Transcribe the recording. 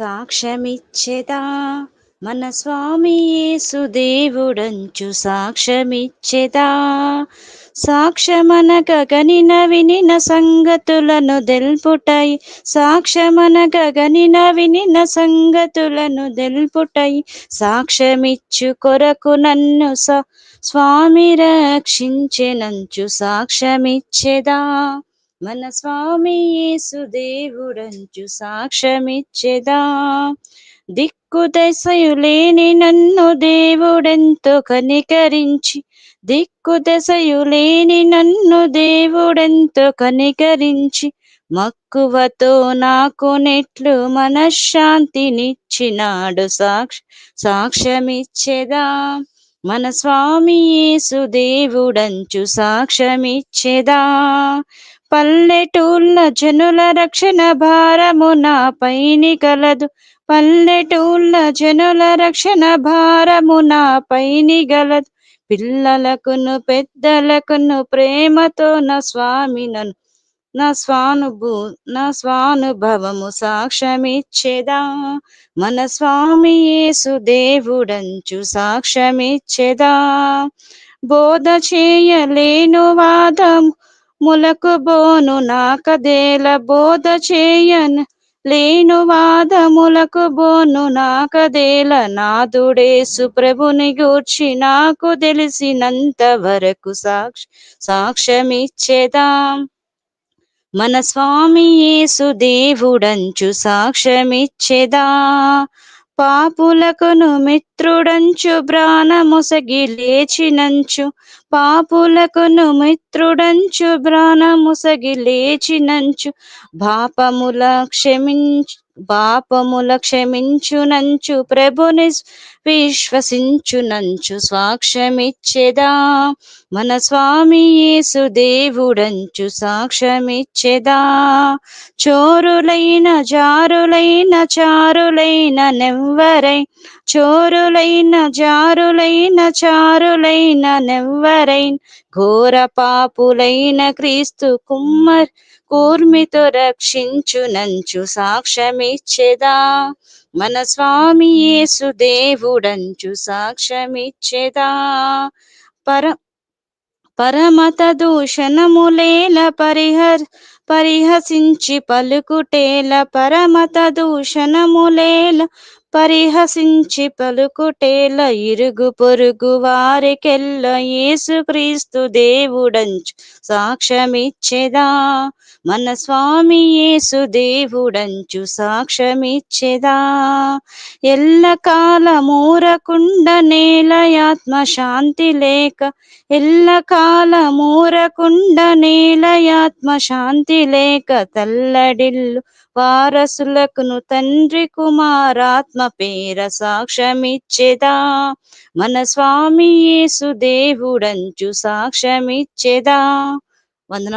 సాక్ష్యమిచ్చేదా? మన స్వామి యేసుదేవుడంచు సాక్ష్యమిచ్చేదా? సాక్ష్యమనగ గనిన వినిన సంగతులను దెల్పుటై సాక్ష్యమనగ గనిన వినిన సంగతులను దెల్పుటై సాక్ష్యమిచ్చు కొరకు నన్ను స్వామి రక్షించెనంచు సాక్ష్యమిచ్చేదా? మన స్వామి యేసుదేవుడంచు సాక్ష్యమిచ్చెదా? దిక్కు దశయు లేని నన్ను దేవుడెంతో కనికరించి దిక్కు దశయు లేని నన్ను దేవుడెంతో కనికరించి మక్కువతో నాకు నెట్లు మనశ్శాంతినిచ్చినాడు సాక్ష సాక్ష్యమిచ్చేదా? మన స్వామి యేసుదేవుడంచు సాక్ష్యమిచ్చేదా? పల్లెటూళ్ళ జనుల రక్షణ భారము నా పైని గలదు. పల్లెటూళ్ళ జనుల రక్షణ భారము నా పైని గలదు. పిల్లలకును పెద్దలకును ప్రేమతో నా స్వామి నన్ను నా స్వానుభూ నా స్వానుభవము సాక్ష్యమిచ్చేదా? మన స్వామి యేసు దేవుడంచు సాక్ష్యమిచ్చేదా? బోధ చేయలేను వాదం ములకు బోను నాకదేల బోధ చేయను. లేను వాదములకు బోను నాకదేల నాదుడేసు ప్రభుని గూర్చి నాకు తెలిసినంత వరకు సాక్ష సాక్ష్యమిచ్చేదా. మన స్వామి యేసు దేవుడంచు సాక్ష్యమిచ్చేదా. పాపులకును మిత్రుడంచు బ్రాణముసగి లేచినంచు. పాపులకును మిత్రుడంచు బ్రాణముసగి లేచినంచు. పాపముల క్షమించు పాపముల క్షమించునంచు ప్రభుని విశ్వసించునంచు సాక్ష్యమిచ్చేదా. మన స్వామి యేసు దేవుడంచు సాక్ష్యమిచ్చేదా. చోరులైన జారులైన చారులైన నెవ్వరై చోరులైన జారులైన చారులైన నెవ్వరై ఘోర పాపులైన క్రీస్తు కుమ్మర్ కూర్మితో రక్షించునంచు సాక్ష్యమిచ్చేదా? మన స్వామి యేసు దేవుడంచు సాక్ష్యమిచ్చేదా? పర పరమత దూషణములేల పరిహర్ పరిహసించి పలుకుటేల పరమత దూషణములేల పరిహసించి పలుకుటేల ఇరుగు పొరుగు వారికెల్ల యేసుక్రీస్తు దేవుడంచు సాక్ష్యమిచ్చెదా? మన స్వామి యేసు దేవుడంచు సాక్ష్యమిచ్చెదా? ఎల్ల కాల మూరకుండ ఆత్మ శాంతి లేక ఎల్ల కాల మూరకుండ ఆత్మ శాంతి లేక తల్లడిల్లు వారసులకును తండ్రి కుమారాత్మ ఆత్మ పేర సాక్ష్యమిచ్చెదా? మన స్వామి యేసు దేవుడంచు సాక్ష్యమిచ్చెదా? వందన